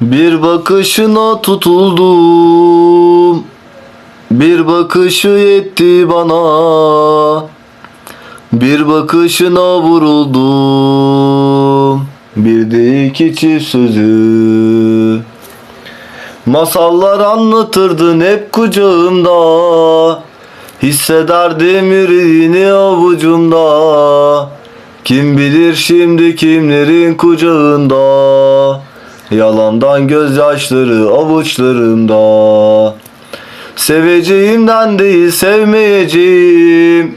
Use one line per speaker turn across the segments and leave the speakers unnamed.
Bir bakışına tutuldum. Bir bakışı yetti bana. Bir bakışına vuruldum. Bir de iki çift sözü. Masallar anlatırdın hep kucağımda. Hissederdim yüreğini avucumda. Kim bilir şimdi kimlerin kucağında Yalandan gözyaşları avuçlarımda. Seveceğimden değil sevmeyeceğim.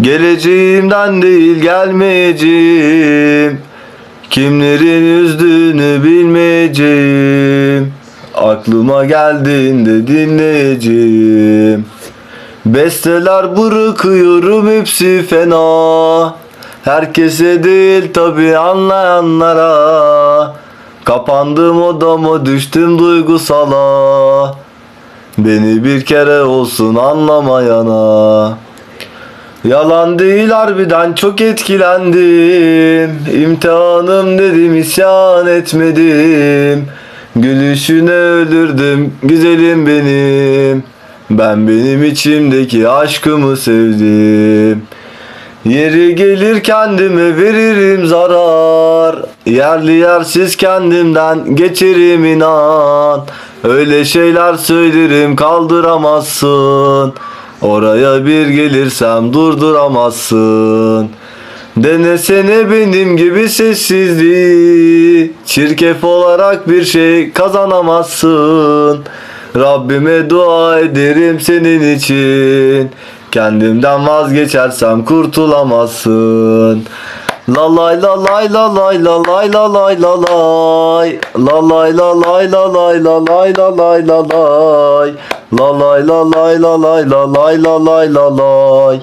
Geleceğimden değil gelmeyeceğim. Kimlerin üzdüğünü bilmeyeceğim. Aklıma geldiğinde dinleyeceğim. Besteler bırakıyorum hepsi fena. Herkese değil tabi anlayanlara Kapandım odama düştüm duygusala. Beni bir kere olsun anlamayana. Yalan değil harbiden çok etkilendim. İmtihanım dedim isyan etmedim. Gülüşüne ölürdüm güzelim benim. Ben benim içimdeki aşkımı sevdim Yeri gelir kendime veririm zarar. Yerli yersiz kendimden geçerim inan. Öyle şeyler söylerim kaldıramazsın. Oraya bir gelirsem durduramazsın. Denesene benim gibi sessizliği. Çirkef olarak bir şey kazanamazsın. Rabbime dua ederim senin için Kendimden vazgeçersem kurtulamazsın La lay la lay la lay la lay la lay la lay La lay la lay la lay la lay la lay la lay La lay la lay la lay la lay la lay la lay